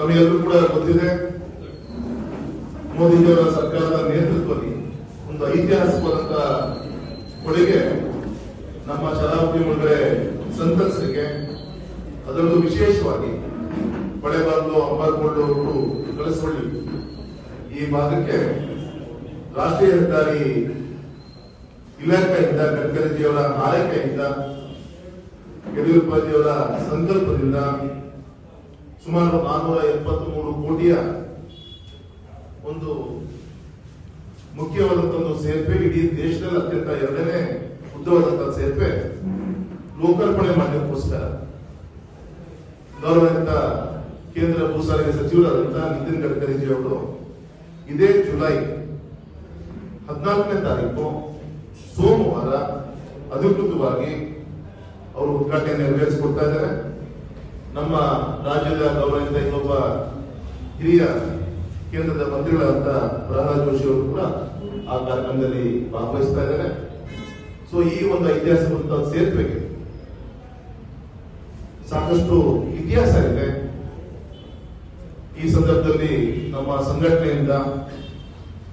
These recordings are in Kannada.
ತಮಗೆಲ್ಲರೂ ಕೂಡ ಗೊತ್ತಿದೆ, ಮೋದಿಯವರ ಸರ್ಕಾರದ ನೇತೃತ್ವದಲ್ಲಿ ಒಂದು ಐತಿಹಾಸಿಕವಾದಂತ ಕೊಡುಗೆ ನಮ್ಮ ಶಾಲಾದ್ಯಮಗಳೇ ಸಂತಸಕ್ಕೆ, ಅದರಲ್ಲೂ ವಿಶೇಷವಾಗಿ ಬಳೆಬಾರ್ದು ಅಂಬಾರ್ಕೊಂಡು ಅವರು ಕಳಿಸ್ಕೊಳ್ಳಿ ಈ ಭಾಗಕ್ಕೆ ರಾಷ್ಟ್ರೀಯ ಹೆದ್ದಾರಿ ಇಲಾಖೆಯಿಂದ ಗಡ್ಕರಿಜಿಯವರ ಆರೈಕೆಯಿಂದ ಯಡಿಯೂರಪ್ಪಜಿಯವರ ಸಂಕಲ್ಪದಿಂದ ಸುಮಾರು ನಾನ್ನೂರ ಎಪ್ಪತ್ತ್ ಮೂರು ಕೋಟಿಯ ಒಂದು ಮುಖ್ಯವಾದಂತ ಒಂದು ಸೇತುವೆ ಇಡೀ ದೇಶದಲ್ಲಿ ಅತ್ಯಂತ ಎರಡನೇ ಉದ್ದವಾದಂತಹ ಸೇತುವೆ ಲೋಕಾರ್ಪಣೆ ಮಾಡಲಿಕ್ಕೋಸ್ಕರ ಗೌರವಾನ್ವಿತ ಕೇಂದ್ರ ಭೂ ಸಾರಿಗೆ ಸಚಿವರಾದಂತಹ ನಿತಿನ್ ಗಡ್ಕರಿಜಿ ಅವರು ಇದೇ ಜುಲೈ ಹದಿನಾಲ್ಕನೇ ತಾರೀಕು ಸೋಮವಾರ ಅಧಿಕೃತವಾಗಿ ಅವರು ಉದ್ಘಾಟನೆ ನೆರವೇರಿಸಿಕೊಡ್ತಾ ಇದ್ದಾರೆ. ನಮ್ಮ ರಾಜ್ಯದ ಗೌರವಿತ ಇನ್ನೊಬ್ಬ ಹಿರಿಯ ಕೇಂದ್ರದ ಮಂತ್ರಿಗಳಾದಂತ ಪ್ರಹ್ಲಾದ್ ಜೋಶಿ ಅವರು ಕೂಡ ಆ ಕಾರ್ಯಕ್ರಮದಲ್ಲಿ ಭಾಗವಹಿಸ್ತಾ ಇದ್ದಾರೆ. ಸೊ ಈ ಒಂದು ಐತಿಹಾಸಿಕ ಸೇತುವೆಗೆ ಸಾಕಷ್ಟು ಇತಿಹಾಸ ಇದೆ. ಈ ಸಂದರ್ಭದಲ್ಲಿ ನಮ್ಮ ಸಂಘಟನೆಯಿಂದ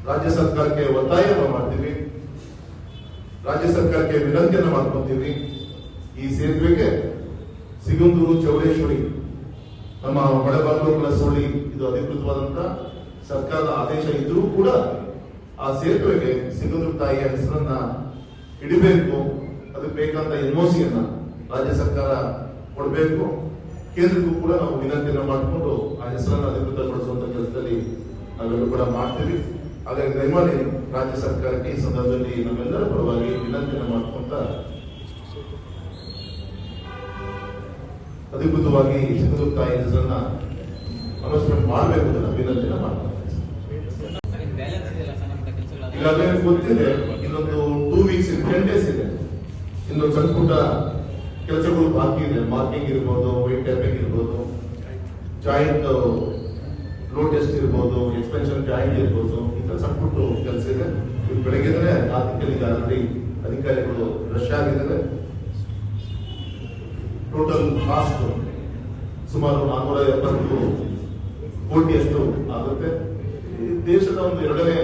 ರಾಜ್ಯ ಸರ್ಕಾರಕ್ಕೆ ಒತ್ತಾಯವನ್ನು ಮಾಡ್ತೀವಿ. ರಾಜ್ಯ ಸರ್ಕಾರಕ್ಕೆ ವಿನಂತಿಯನ್ನು ಮಾಡ್ಕೊತೀವಿ. ಈ ಸೇತುವೆಗೆ ಸಿಗಂದೂರು ಚೌಡೇಶ್ವರಿ. ನಮ್ಮ ಬಡಬಾಗ್ಲೂರು ಕಳಸೋಳಿ ಇದು ಅಧಿಕೃತವಾದಂತ ಸರ್ಕಾರದ ಆದೇಶ ಇದ್ರೂ ಕೂಡ ಆ ಸೇತುವೆಗೆ ಸಿಗಂದೂರು ತಾಯಿಯ ಹೆಸರನ್ನ ಇಡಬೇಕು. ಅದಕ್ಕೆ ಬೇಕಾದ ಎನ್ಒಸಿಯನ್ನ ರಾಜ್ಯ ಸರ್ಕಾರ ಕೊಡಬೇಕು. ಕೇಂದ್ರಕ್ಕೂ ಕೂಡ ನಾವು ವಿನಂತಿಯನ್ನು ಮಾಡಿಕೊಂಡು ಆ ಹೆಸರನ್ನ ಅಧಿಕೃತಗೊಳಿಸುವಂತ ಕೆಲಸದಲ್ಲಿ ನಾವೆಲ್ಲರೂ ಕೂಡ ಮಾಡ್ತೀವಿ. ಹಾಗಾಗಿ ದಯಮಾಡಿ ರಾಜ್ಯ ಸರ್ಕಾರಕ್ಕೆ ಈ ಸಂದರ್ಭದಲ್ಲಿ ನಮ್ಮೆಲ್ಲರ ಪರವಾಗಿ ವಿನಂತಿಯನ್ನು ಮಾಡ್ಕೊಂತ ಅಧಿಕೃತವಾಗಿ ಸಿಂಧು ತಾಯಿ ಹೆಸರನ್ನ ಅನೌನ್ಸ್ಮೆಂಟ್ ಮಾಡಬೇಕು ಅಂತ ಅಭಿನಂದನೆ ಮಾಡ್ತಾರೆ. ಈಗಾಗಲೇ ಗೊತ್ತಿದೆ, ಇನ್ನೊಂದು ಟೂ ವೀಕ್ಸ್ ಟೆನ್ ಡೇಸ್ ಇದೆ. ಇನ್ನೊಂದು ಸಣ್ಣ ಪುಟ್ಟ ಕೆಲಸಗಳು ಬಾಕಿ ಇದೆ. ಮಾರ್ಕಿಂಗ್ ಇರ್ಬೋದು ವೈಟ್ ಟ್ಯಾಪಿಂಗ್ ಇರ್ಬೋದು, ಜಾಯಿಂಟ್ ರೋಡ್ ಟೆಸ್ಟ್ ಇರ್ಬೋದು ಎಕ್ಸ್ಪೆನ್ಷನ್ ಜಾಯಿಂಟ್ ಇರ್ಬೋದು, ಈ ತರ ಸಣ್ಣ ಪುಟ್ಟ ಕೆಲಸ ಇದೆ. ಬೆಳಗ್ಗೆದ್ರೆ ಆಲ್ರೆಡಿ ಅಧಿಕಾರಿಗಳು ರಶ್ ಆಗಿದ್ದಾರೆ. ಟೋಟಲ್ ಕಾಸ್ಟ್ ಸುಮಾರು ನಾನ್ನೂರ ಎಪ್ಪತ್ತು ಕೋಟಿಯಷ್ಟು ಆಗುತ್ತೆ ದೇಶದ ಒಂದು ಎರಡನೇ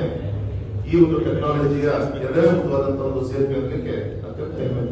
ಈ ಒಂದು ಟೆಕ್ನಾಲಜಿಯ ಎರಡನೇ ಮುಖವಾದಂತಹ ಒಂದು ಸೇರ್ಪಿ ಅನ್ನಲಿಕ್ಕೆ ಅತ್ಯಂತ ಹೆಮ್ಮೆ.